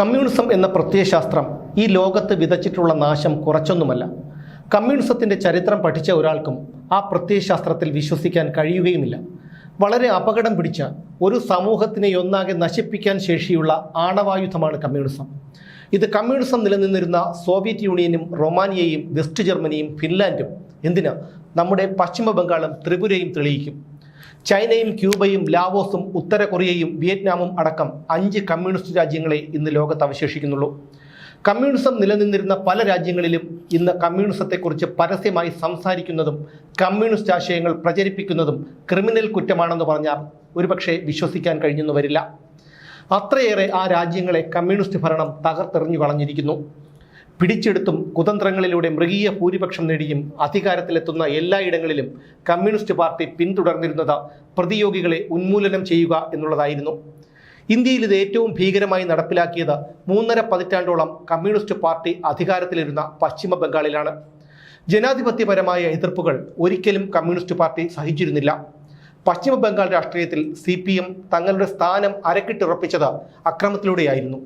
Communism എന്ന പ്രത്യയശാസ്ത്രം ഈ ലോകത്ത് വിതച്ചിട്ടുള്ള നാശം കുറച്ചൊന്നുമല്ല. കമ്മ്യൂണിസത്തിന്റെ ചരിത്രം പഠിച്ച ഒരാൾക്കും ആ പ്രത്യയശാസ്ത്രത്തിൽ വിശ്വസിക്കാൻ കഴിയുകയുമില്ല. വളരെ അപകടം പിടിച്ച ഒരു സമൂഹത്തിനെ ഒന്നാകെ നശിപ്പിക്കാൻ ശേഷിയുള്ള ആണവായുധമാണ് കമ്മ്യൂണിസം. ഇത് കമ്മ്യൂണിസം നിലനിന്നിരുന്ന സോവിയറ്റ് യൂണിയനും റൊമാനിയയും വെസ്റ്റ് ജർമ്മനിയും ഫിൻലാൻഡും എന്തിന് നമ്മുടെ പശ്ചിമ ബംഗാളും ത്രിപുരയും തെളിയിക്കും? ചൈനയും ക്യൂബയും ലാവോസും ഉത്തര കൊറിയയും വിയറ്റ്നാമും അടക്കം അഞ്ച് കമ്മ്യൂണിസ്റ്റ് രാജ്യങ്ങളെ ഇന്ന് ലോകത്ത് അവശേഷിക്കുന്നുള്ളൂ. കമ്മ്യൂണിസം നിലനിന്നിരുന്ന പല രാജ്യങ്ങളിലും ഇന്ന് കമ്മ്യൂണിസത്തെക്കുറിച്ച് പരസ്യമായി സംസാരിക്കുന്നതും കമ്മ്യൂണിസ്റ്റ് ആശയങ്ങൾ പ്രചരിപ്പിക്കുന്നതും ക്രിമിനൽ കുറ്റമാണെന്ന് പറഞ്ഞാൽ ഒരുപക്ഷെ വിശ്വസിക്കാൻ കഴിഞ്ഞെന്ന് വരില്ല. അത്രയേറെ ആ രാജ്യങ്ങളെ കമ്മ്യൂണിസ്റ്റ് ഭരണം തകർത്തെറിഞ്ഞു കളഞ്ഞിരിക്കുന്നു. പിടിച്ചെടുത്തും കുതന്ത്രങ്ങളിലൂടെ മൃഗീയ ഭൂരിപക്ഷം നേടിയും അധികാരത്തിലെത്തുന്ന എല്ലായിടങ്ങളിലും കമ്മ്യൂണിസ്റ്റ് പാർട്ടി പിന്തുടർന്നിരുന്നത് പ്രതിയോഗികളെ ഉന്മൂലനം ചെയ്യുക എന്നുള്ളതായിരുന്നു. ഇന്ത്യയിൽ ഇത് ഏറ്റവും ഭീകരമായി നടപ്പിലാക്കിയത് മൂന്നര പതിറ്റാണ്ടോളം കമ്മ്യൂണിസ്റ്റ് പാർട്ടി അധികാരത്തിലിരുന്ന പശ്ചിമ ബംഗാളിലാണ്. ജനാധിപത്യപരമായ എതിർപ്പുകൾ ഒരിക്കലും കമ്മ്യൂണിസ്റ്റ് പാർട്ടി സഹിച്ചിരുന്നില്ല. പശ്ചിമ ബംഗാൾ രാഷ്ട്രീയത്തിൽ സി പി എം തങ്ങളുടെ സ്ഥാനം അരക്കിട്ടുറപ്പിച്ചത് അക്രമത്തിലൂടെയായിരുന്നു.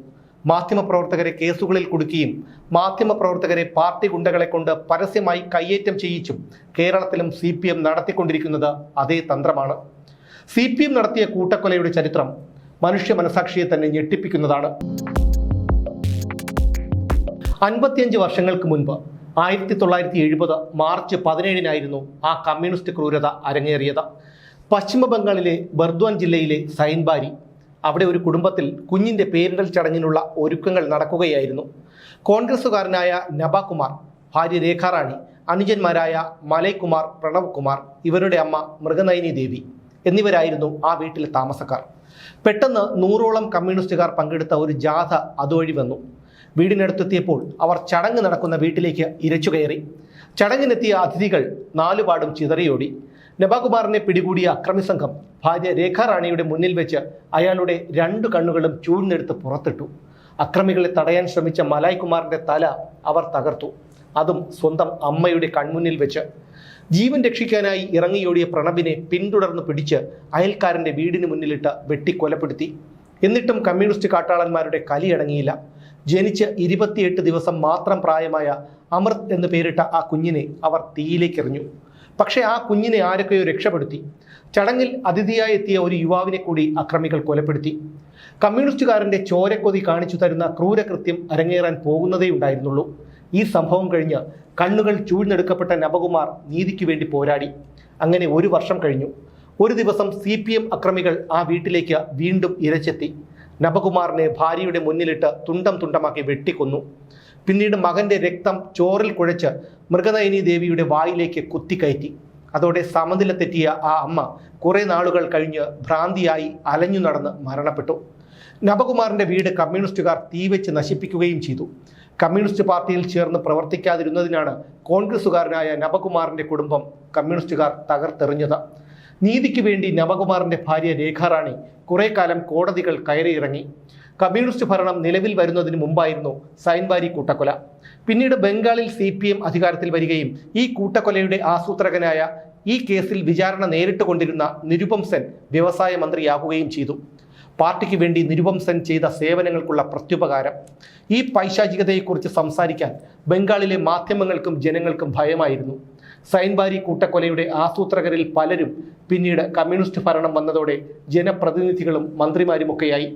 മാധ്യമപ്രവർത്തകരെ കേസുകളിൽ കുടുക്കിയും മാധ്യമപ്രവർത്തകരെ പാർട്ടി ഗുണ്ടകളെ കൊണ്ട് പരസ്യമായി കയ്യേറ്റം ചെയ്യിച്ചും കേരളത്തിലും സി പി എം നടത്തിക്കൊണ്ടിരിക്കുന്നത് അതേ തന്ത്രമാണ്. സി പി എം നടത്തിയ കൂട്ടക്കൊലയുടെ ചരിത്രം മനുഷ്യ മനസാക്ഷിയെ തന്നെ ഞെട്ടിപ്പിക്കുന്നതാണ്. അൻപത്തിയഞ്ച് വർഷങ്ങൾക്ക് മുൻപ് ആയിരത്തി തൊള്ളായിരത്തി എഴുപത് മാർച്ച് പതിനേഴിനായിരുന്നു ആ കമ്മ്യൂണിസ്റ്റ് ക്രൂരത അരങ്ങേറിയത്. പശ്ചിമ ബംഗാളിലെ ബർദ്വാൻ ജില്ലയിലെ സൈൻബാരി അവിടെ ഒരു കുടുംബത്തിൽ കുഞ്ഞിന്റെ പേരിടൽ ചടങ്ങിനുള്ള ഒരുക്കങ്ങൾ നടക്കുകയായിരുന്നു. കോൺഗ്രസുകാരനായ നബാകുമാർ ഭാര്യ രേഖാറാണി അനുജന്മാരായ മലയ്കുമാർ പ്രണവ് കുമാർ ഇവരുടെ അമ്മ മൃഗനയനി ദേവി എന്നിവരായിരുന്നു ആ വീട്ടിലെ താമസക്കാർ. പെട്ടെന്ന് നൂറോളം കമ്മ്യൂണിസ്റ്റുകാർ പങ്കെടുത്ത ഒരു ജാഥ അതുവഴി വന്നു. വീടിനടുത്തെത്തിയപ്പോൾ അവർ ചടങ്ങ് നടക്കുന്ന വീട്ടിലേക്ക് ഇരച്ചു കയറി. ചടങ്ങിനെത്തിയ അതിഥികൾ നാലുപാടും ചിതറിയോടി. നബാകുമാറിനെ പിടികൂടിയ അക്രമി സംഘം ഭാര്യ രേഖാ റാണിയുടെ മുന്നിൽ വെച്ച് അയാളുടെ രണ്ടു കണ്ണുകളും ചൂഴ്ന്നെടുത്ത് പുറത്തിട്ടു. അക്രമികളെ തടയാൻ ശ്രമിച്ച മലായ് കുമാറിന്റെ തല അവർ തകർത്തു. അതും സ്വന്തം അമ്മയുടെ കൺമുന്നിൽ വെച്ച്. ജീവൻ രക്ഷിക്കാനായി ഇറങ്ങിയോടിയ പ്രണബിനെ പിന്തുടർന്ന് പിടിച്ച് അയൽക്കാരന്റെ വീടിന് മുന്നിലിട്ട് വെട്ടിക്കൊലപ്പെടുത്തി. എന്നിട്ടും കമ്മ്യൂണിസ്റ്റ് കാട്ടാളന്മാരുടെ കലിയടങ്ങിയില്ല ജനിച്ച് ഇരുപത്തിയെട്ട് ദിവസം മാത്രം പ്രായമായ അമൃത് എന്ന് പേരിട്ട ആ കുഞ്ഞിനെ അവർ തീയിലേക്കെറിഞ്ഞു. പക്ഷേ ആ കുഞ്ഞിനെ ആരൊക്കെയോ രക്ഷപ്പെടുത്തി. ചടങ്ങിൽ അതിഥിയായി എത്തിയ ഒരു യുവാവിനെ കൂടി അക്രമികൾ കൊലപ്പെടുത്തി. കമ്മ്യൂണിസ്റ്റുകാരന്റെ ചോരക്കൊതി കാണിച്ചു തരുന്ന ക്രൂരകൃത്യം അരങ്ങേറാൻ പോകുന്നതേ ഉണ്ടായിരുന്നുള്ളൂ. ഈ സംഭവം കഴിഞ്ഞ് കണ്ണുകൾ ചൂഴ്ന്നെടുക്കപ്പെട്ട നവകുമാർ നീതിക്ക് വേണ്ടി പോരാടി. അങ്ങനെ ഒരു വർഷം കഴിഞ്ഞു. ഒരു ദിവസം സി പി എം അക്രമികൾ ആ വീട്ടിലേക്ക് വീണ്ടും ഇരച്ചെത്തി. നവകുമാറിനെ ഭാര്യയുടെ മുന്നിലിട്ട് തുണ്ടം തുണ്ടമാക്കി വെട്ടിക്കൊന്നു. പിന്നീട് മകന്റെ രക്തം ചോറിൽ കുഴച്ച് മൃഗനയനി ദേവിയുടെ വായിലേക്ക് കുത്തിക്കയറ്റി. അതോടെ സമനില തെറ്റിയ ആ അമ്മ കുറേ നാളുകൾ കഴിഞ്ഞ് ഭ്രാന്തിയായി അലഞ്ഞു നടന്ന് മരണപ്പെട്ടു. നവകുമാറിന്റെ വീട് കമ്മ്യൂണിസ്റ്റുകാർ തീവെച്ച് നശിപ്പിക്കുകയും ചെയ്തു. കമ്മ്യൂണിസ്റ്റ് പാർട്ടിയിൽ ചേർന്ന് പ്രവർത്തിക്കാതിരുന്നതിനാണ് കോൺഗ്രസുകാരനായ നവകുമാറിന്റെ കുടുംബം കമ്മ്യൂണിസ്റ്റുകാർ തകർത്തെറിഞ്ഞത്. നീതിക്ക് വേണ്ടി നവകുമാറിന്റെ ഭാര്യ രേഖാറാണി കുറേ കാലം കോടതികൾ കയറിയിറങ്ങി. കമ്മ്യൂണിസ്റ്റ് ഭരണം നിലവിൽ വരുന്നതിന് മുമ്പായിരുന്നു സൈൻവാരി കൂട്ടക്കൊല. പിന്നീട് ബംഗാളിൽ സി പി എം അധികാരത്തിൽ വരികയും ഈ കൂട്ടക്കൊലയുടെ ആസൂത്രകനായ ഈ കേസിൽ വിചാരണ നേരിട്ട് കൊണ്ടിരുന്ന നിരുപം സെൻ വ്യവസായ മന്ത്രിയാകുകയും ചെയ്തു. പാർട്ടിക്ക് വേണ്ടി നിരുപം സെൻ ചെയ്ത സേവനങ്ങൾക്കുള്ള പ്രത്യുപകാരം. ഈ പൈശാചികതയെക്കുറിച്ച് സംസാരിക്കാൻ ബംഗാളിലെ മാധ്യമങ്ങൾക്കും ജനങ്ങൾക്കും ഭയമായിരുന്നു. സൈൻബാരി കൂട്ടക്കൊലയുടെ ആസൂത്രകരിൽ പലരും പിന്നീട് കമ്മ്യൂണിസ്റ്റ് ഭരണം വന്നതോടെ ജനപ്രതിനിധികളും മന്ത്രിമാരുമൊക്കെയായി.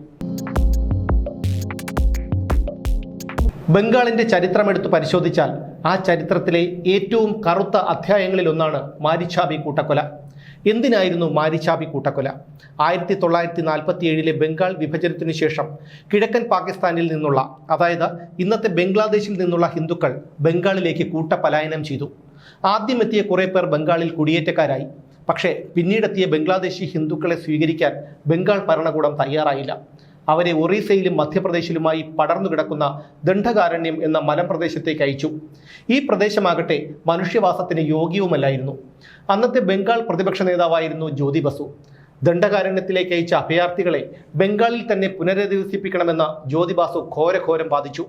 ബംഗാളിന്റെ ചരിത്രമെടുത്ത് പരിശോധിച്ചാൽ ആ ചരിത്രത്തിലെ ഏറ്റവും കറുത്ത അധ്യായങ്ങളിലൊന്നാണ് മാരിച്ചാബി കൂട്ടക്കൊല. എന്തിനായിരുന്നു മാരിച്ചാബി കൂട്ടക്കൊല? ആയിരത്തി തൊള്ളായിരത്തി നാൽപ്പത്തി ഏഴിലെ ബംഗാൾ വിഭജനത്തിനു ശേഷം കിഴക്കൻ പാകിസ്ഥാനിൽ നിന്നുള്ള അതായത് ഇന്നത്തെ ബംഗ്ലാദേശിൽ നിന്നുള്ള ഹിന്ദുക്കൾ ബംഗാളിലേക്ക് കൂട്ടപലായനം ചെയ്തു. ആദ്യമെത്തിയ കുറേ പേർ ബംഗാളിൽ കുടിയേറ്റക്കാരായി. പക്ഷേ പിന്നീടെത്തിയ ബംഗ്ലാദേശി ഹിന്ദുക്കളെ സ്വീകരിക്കാൻ ബംഗാൾ ഭരണകൂടം തയ്യാറായില്ല. അവരെ ഒറീസയിലും മധ്യപ്രദേശിലുമായി പടർന്നു കിടക്കുന്ന ദണ്ഡകാരണ്യം എന്ന മലമ്പ്രദേശത്തേക്ക് അയച്ചു. ഈ പ്രദേശമാകട്ടെ മനുഷ്യവാസത്തിന് യോഗ്യവുമല്ലായിരുന്നു. അന്നത്തെ ബംഗാൾ പ്രതിപക്ഷ നേതാവായിരുന്നു ജ്യോതി ബസു. ദണ്ഡകാരണ്യത്തിലേക്ക് അയച്ച അഭയാർത്ഥികളെ ബംഗാളിൽ തന്നെ പുനരധിവസിപ്പിക്കണമെന്ന ജ്യോതി ബാസു ഘോരഘോരം ബാധിച്ചു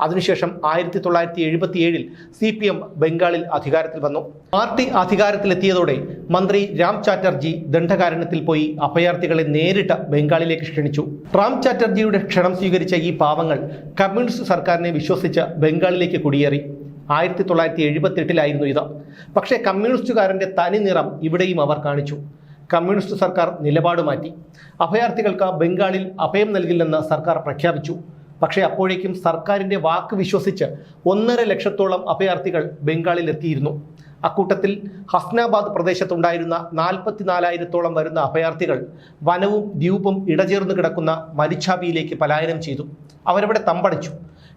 അതിനുശേഷം ആയിരത്തി തൊള്ളായിരത്തി എഴുപത്തിയേഴിൽ സി പി എം ബംഗാളിൽ അധികാരത്തിൽ വന്നു. പാർട്ടി അധികാരത്തിലെത്തിയതോടെ മന്ത്രി രാം ചാറ്റർജി ദണ്ഡകാരണത്തിൽ പോയി അഭയാർത്ഥികളെ നേരിട്ട് ബംഗാളിലേക്ക് ക്ഷണിച്ചു. റാം ചാറ്റർജിയുടെ ക്ഷണം സ്വീകരിച്ച ഈ പാവങ്ങൾ കമ്മ്യൂണിസ്റ്റ് സർക്കാരിനെ വിശ്വസിച്ച് ബംഗാളിലേക്ക് കുടിയേറി. ആയിരത്തി തൊള്ളായിരത്തി എഴുപത്തി എട്ടിലായിരുന്നു ഇത്. പക്ഷേ കമ്മ്യൂണിസ്റ്റുകാരന്റെ തനി നിറം ഇവിടെയും അവർ കാണിച്ചു. കമ്മ്യൂണിസ്റ്റ് സർക്കാർ നിലപാട് മാറ്റി. അഭയാർത്ഥികൾക്ക് ബംഗാളിൽ അഭയം നൽകില്ലെന്ന് സർക്കാർ പ്രഖ്യാപിച്ചു. പക്ഷേ അപ്പോഴേക്കും സർക്കാരിന്റെ വാക്ക് വിശ്വസിച്ച് ഒന്നര ലക്ഷത്തോളം അഭയാർത്ഥികൾ ബംഗാളിൽ എത്തിയിരുന്നു അക്കൂട്ടത്തിൽ ഹസ്നാബാദ് പ്രദേശത്തുണ്ടായിരുന്ന നാൽപ്പത്തിനാലായിരത്തോളം വരുന്ന അഭയാർത്ഥികൾ വനവും ദ്വീപും ഇടചേർന്ന് കിടക്കുന്ന മരിച്ചാബിയിലേക്ക് പലായനം ചെയ്തു. അവരവിടെ തമ്പടിച്ചു.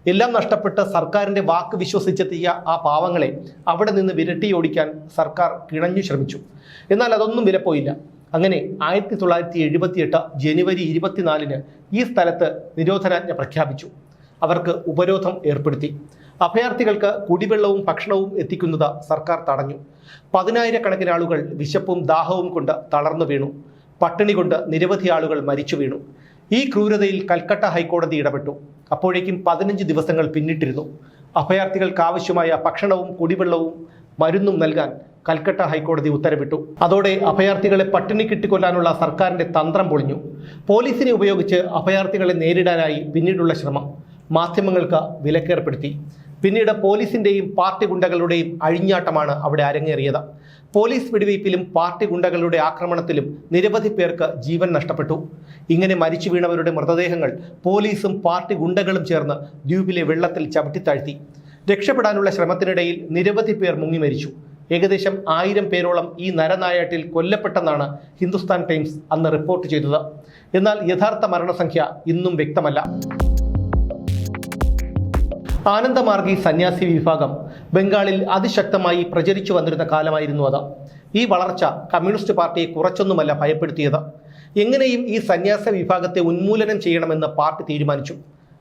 എല്ലാം നഷ്ടപ്പെട്ട് സർക്കാരിന്റെ വാക്ക് വിശ്വസിച്ചെത്തിയ ആ പാവങ്ങളെ അവിടെ നിന്ന് വിരട്ടിയോടിക്കാൻ സർക്കാർ കിണഞ്ഞു ശ്രമിച്ചു. എന്നാൽ അതൊന്നും വിലപ്പോയില്ല. അങ്ങനെ ആയിരത്തി തൊള്ളായിരത്തി എഴുപത്തിയെട്ട് ജനുവരി ഇരുപത്തിനാലിന് ഈ സ്ഥലത്ത് നിരോധനാജ്ഞ പ്രഖ്യാപിച്ചു. അവർക്ക് ഉപരോധം ഏർപ്പെടുത്തി. അഭയാർത്ഥികൾക്ക് കുടിവെള്ളവും ഭക്ഷണവും എത്തിക്കുന്നത് സർക്കാർ തടഞ്ഞു. പതിനായിരക്കണക്കിന് ആളുകൾ വിശപ്പും ദാഹവും കൊണ്ട് തളർന്നു വീണു. പട്ടിണി കൊണ്ട് നിരവധി ആളുകൾ മരിച്ചു വീണു. ഈ ക്രൂരതയിൽ കൽക്കട്ട ഹൈക്കോടതി ഇടപെട്ടു. അപ്പോഴേക്കും പതിനഞ്ച് ദിവസങ്ങൾ പിന്നിട്ടിരുന്നു. അഭയാർത്ഥികൾക്ക് ആവശ്യമായ ഭക്ഷണവും കുടിവെള്ളവും മരുന്നും നൽകാൻ കൽക്കട്ട ഹൈക്കോടതി ഉത്തരവിട്ടു. അതോടെ അഭയാർത്ഥികളെ പട്ടിണി കിട്ടിക്കൊല്ലാനുള്ള സർക്കാരിന്റെ തന്ത്രം പൊളിഞ്ഞു. പോലീസിനെ ഉപയോഗിച്ച് അഭയാർത്ഥികളെ നേരിടാനായി പിന്നീടുള്ള ശ്രമം മാധ്യമങ്ങൾക്ക് വിലക്കേർപ്പെടുത്തി. പിന്നീട് പോലീസിന്റെയും പാർട്ടി ഗുണ്ടകളുടെയും അഴിഞ്ഞാട്ടമാണ് അവിടെ അരങ്ങേറിയത്. പോലീസ് വെടിവയ്പിലും പാർട്ടി ഗുണ്ടകളുടെ ആക്രമണത്തിലും നിരവധി പേർക്ക് ജീവൻ നഷ്ടപ്പെട്ടു. ഇങ്ങനെ മരിച്ചു വീണവരുടെ മൃതദേഹങ്ങൾ പോലീസും പാർട്ടി ഗുണ്ടകളും ചേർന്ന് ദ്വീപിലെ വെള്ളത്തിൽ ചവിട്ടിത്താഴ്ത്തി രക്ഷപ്പെടാനുള്ള ശ്രമത്തിനിടയിൽ നിരവധി പേർ മുങ്ങി മരിച്ചു. ഏകദേശം ആയിരം പേരോളം ഈ നരനായാട്ടിൽ കൊല്ലപ്പെട്ടെന്നാണ് ഹിന്ദുസ്ഥാൻ ടൈംസ് അന്ന് റിപ്പോർട്ട് ചെയ്തത്. എന്നാൽ യഥാർത്ഥ മരണസംഖ്യ ഇന്നും വ്യക്തമല്ല. ആനന്ദമാർഗി സന്യാസി വിഭാഗം ബംഗാളിൽ അതിശക്തമായി പ്രചരിച്ചു വന്നിരുന്ന കാലമായിരുന്നു അത്. ഈ വളർച്ച കമ്മ്യൂണിസ്റ്റ് പാർട്ടിയെ കുറച്ചൊന്നുമല്ല ഭയപ്പെടുത്തിയത്. എങ്ങനെയും ഈ സന്യാസ വിഭാഗത്തെ ഉന്മൂലനം ചെയ്യണമെന്ന് പാർട്ടി തീരുമാനിച്ചു.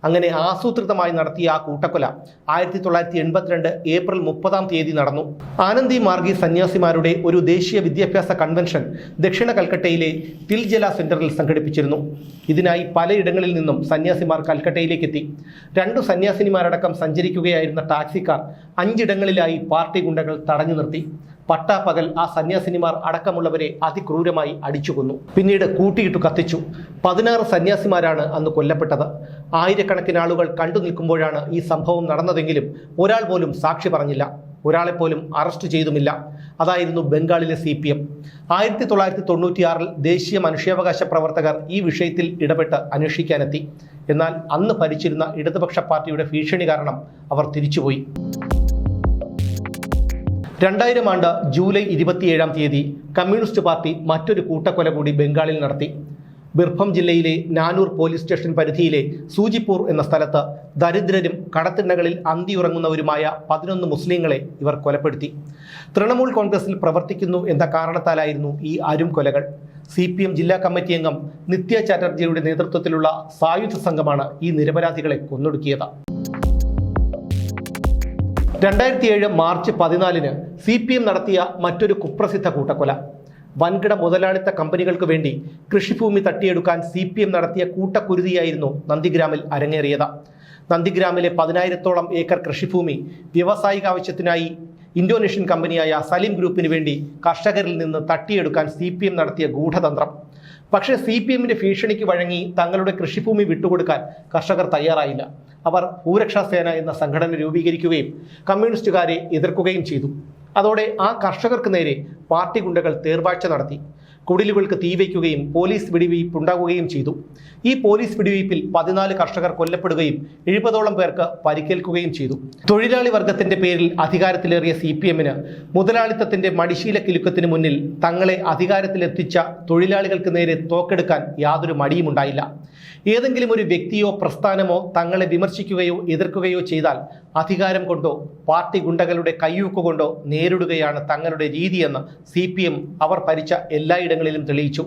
അങ്ങനെ ആസൂത്രിതമായി നടത്തിയ ആ കൂട്ടക്കൊല ആയിരത്തി തൊള്ളായിരത്തി എൺപത്തിരണ്ട് ഏപ്രിൽ മുപ്പതാം തീയതി നടന്നു. ആനന്ദി മാർഗി സന്യാസിമാരുടെ ഒരു ദേശീയ വിദ്യാഭ്യാസ കൺവെൻഷൻ ദക്ഷിണ കൽക്കട്ടയിലെ തിൽജല സെന്ററിൽ സംഘടിപ്പിച്ചിരുന്നു. ഇതിനായി പലയിടങ്ങളിൽ നിന്നും സന്യാസിമാർ കൽക്കട്ടയിലേക്ക് എത്തി രണ്ടു സന്യാസിനിമാരടക്കം സഞ്ചരിക്കുകയായിരുന്ന ടാക്സിക്കാർ അഞ്ചിടങ്ങളിലായി പാർട്ടി ഗുണ്ടകൾ തടഞ്ഞു നിർത്തി. പട്ടാപ്പകൽ ആ സന്യാസിനിമാർ അടക്കമുള്ളവരെ അതിക്രൂരമായി അടിച്ചു കൊന്നു പിന്നീട് കൂട്ടിയിട്ടു കത്തിച്ചു. പതിനാറ് സന്യാസിമാരാണ് അന്ന് കൊല്ലപ്പെട്ടത്. ആയിരക്കണക്കിന് ആളുകൾ കണ്ടു നിൽക്കുമ്പോഴാണ് ഈ സംഭവം നടന്നതെങ്കിലും ഒരാൾ പോലും സാക്ഷി പറഞ്ഞില്ല. ഒരാളെപ്പോലും അറസ്റ്റ് ചെയ്തുമില്ല. അതായിരുന്നു ബംഗാളിലെ സി പി എം. ആയിരത്തി തൊള്ളായിരത്തി തൊണ്ണൂറ്റിയാറിൽ ദേശീയ മനുഷ്യാവകാശ പ്രവർത്തകർ ഈ വിഷയത്തിൽ ഇടപെട്ട് അന്വേഷിക്കാനെത്തി. എന്നാൽ അന്ന് ഭരിച്ചിരുന്ന ഇടതുപക്ഷ പാർട്ടിയുടെ ഭീഷണി കാരണം അവർ തിരിച്ചുപോയി. രണ്ടായിരം ആണ്ട് ജൂലൈ ഇരുപത്തിയേഴാം തീയതി കമ്മ്യൂണിസ്റ്റ് പാർട്ടി മറ്റൊരു കൂട്ടക്കൊല കൂടി ബംഗാളിൽ നടത്തി. ബിർഭം ജില്ലയിലെ നാനൂർ പോലീസ് സ്റ്റേഷൻ പരിധിയിലെ സൂചിപ്പൂർ എന്ന സ്ഥലത്ത് ദരിദ്രരും കടത്തിണ്ണകളിൽ അന്തിയുറങ്ങുന്നവരുമായ പതിനൊന്ന് മുസ്ലിങ്ങളെ ഇവർ കൊലപ്പെടുത്തി. തൃണമൂൽ കോൺഗ്രസിൽ പ്രവർത്തിക്കുന്നു എന്ന കാരണത്താലായിരുന്നു ഈ അരും കൊലകൾ. സി പി എം ജില്ലാ കമ്മിറ്റി അംഗം നിത്യ ചാറ്റർജിയുടെ നേതൃത്വത്തിലുള്ള സായുധ സംഘമാണ് ഈ നിരപരാധികളെ കൊന്നൊടുക്കിയത്. രണ്ടായിരത്തി ഏഴ് മാർച്ച് പതിനാലിന് സി പി എം നടത്തിയ മറ്റൊരു കുപ്രസിദ്ധ കൂട്ടക്കൊല. വൻകിട മുതലാളിത്ത കമ്പനികൾക്ക് വേണ്ടി കൃഷിഭൂമി തട്ടിയെടുക്കാൻ സി പി എം നടത്തിയ കൂട്ടക്കുരുതിയായിരുന്നു നന്ദിഗ്രാമിൽ അരങ്ങേറിയത്. നന്ദിഗ്രാമിലെ പതിനായിരത്തോളം ഏക്കർ കൃഷിഭൂമി വ്യവസായിക ആവശ്യത്തിനായി ഇന്തോനേഷ്യൻ കമ്പനിയായ സലിം ഗ്രൂപ്പിന് വേണ്ടി കർഷകരിൽ നിന്ന് തട്ടിയെടുക്കാൻ സി പി എം നടത്തിയ ഗൂഢതന്ത്രം. പക്ഷേ സി പി എമ്മിന്റെ ഭീഷണിക്ക് വഴങ്ങി തങ്ങളുടെ കൃഷിഭൂമി വിട്ടുകൊടുക്കാൻ കർഷകർ തയ്യാറായില്ല. അവർ ഭൂരക്ഷാ സേന എന്ന സംഘടന രൂപീകരിക്കുകയും കമ്മ്യൂണിസ്റ്റുകാരെ എതിർക്കുകയും ചെയ്തു. അതോടെ ആ കർഷകർക്ക് നേരെ പാർട്ടി ഗുണ്ടകൾ തേർവാഴ്ച നടത്തി. കുടിലുകൾക്ക് തീവയ്ക്കുകയും പോലീസ് വെടിവയ്പ് ഉണ്ടാകുകയും ചെയ്തു. ഈ പോലീസ് വെടിവയ്പിൽ പതിനാല് കർഷകർ കൊല്ലപ്പെടുകയും എഴുപതോളം പേർക്ക് പരിക്കേൽക്കുകയും ചെയ്തു. തൊഴിലാളി വർഗത്തിന്റെ പേരിൽ അധികാരത്തിലേറിയ സി പി എമ്മിന് മുതലാളിത്തത്തിന്റെ മടിശീല കിലുക്കത്തിന് മുന്നിൽ തങ്ങളെ അധികാരത്തിലെത്തിച്ച തൊഴിലാളികൾക്ക് നേരെ തോക്കെടുക്കാൻ യാതൊരു മടിയുമുണ്ടായില്ല ഏതെങ്കിലും ഒരു വ്യക്തിയോ പ്രസ്ഥാനമോ തങ്ങളെ വിമർശിക്കുകയോ എതിർക്കുകയോ ചെയ്താൽ അധികാരം കൊണ്ടോ പാർട്ടി ഗുണ്ടകളുടെ കയ്യൂക്കുകൊണ്ടോ നേരിടുകയാണ് തങ്ങളുടെ രീതിയെന്ന് സി അവർ ഭരിച്ച എല്ലായിടങ്ങളിലും തെളിയിച്ചു.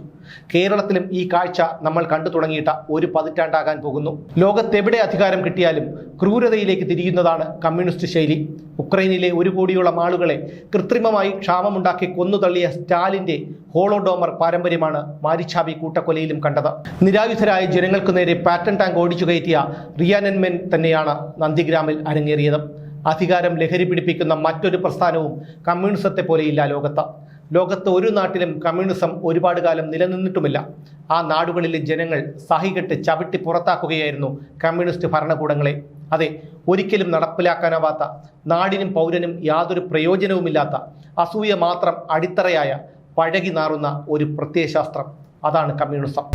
കേരളത്തിലും ഈ കാഴ്ച നമ്മൾ കണ്ടു തുടങ്ങിയിട്ട ഒരു പതിറ്റാണ്ടാകാൻ പോകുന്നു. ലോകത്തെവിടെ അധികാരം കിട്ടിയാലും ക്രൂരതയിലേക്ക് തിരിയുന്നതാണ് കമ്മ്യൂണിസ്റ്റ് ശൈലി. ഉക്രൈനിലെ ഒരു കോടിയോളം ആളുകളെ കൃത്രിമമായി ക്ഷാമമുണ്ടാക്കി കൊന്നുതള്ളിയ സ്റ്റാലിന്റെ ഹോളോഡോമർ പാരമ്പര്യമാണ് മാരിച്ചാവി കൂട്ടക്കൊലയിലും കണ്ടത്. നിരായുധരായ ജനങ്ങൾക്കു നേരെ പാറ്റൺ ടാങ്ക് ഓടിച്ചു കയറ്റിയ റിയാനൻമെൻ തന്നെയാണ് നന്ദിഗ്രാമിൽ അരങ്ങേറിയത്. അധികാരം ലഹരി പിടിപ്പിക്കുന്ന മറ്റൊരു പ്രസ്ഥാനവും കമ്മ്യൂണിസത്തെ പോലെയില്ല ലോകത്ത്. ലോകത്ത് ഒരു നാട്ടിലും കമ്മ്യൂണിസം ഒരുപാട് കാലം നിലനിന്നിട്ടുമില്ല. ആ നാടുകളിലെ ജനങ്ങൾ സഹികെട്ട് ചവിട്ടി പുറത്താക്കുകയായിരുന്നു കമ്മ്യൂണിസ്റ്റ് ഭരണകൂടങ്ങളെ. അതെ ഒരിക്കലും നടപ്പിലാക്കാനാവാത്ത നാടിനും പൗരനും യാതൊരു പ്രയോജനവുമില്ലാത്ത അസൂയ മാത്രം അടിത്തറയായ പഴകി നാറുന്ന ഒരു പ്രത്യയശാസ്ത്രം. അതാണ് കമ്മ്യൂണിസം.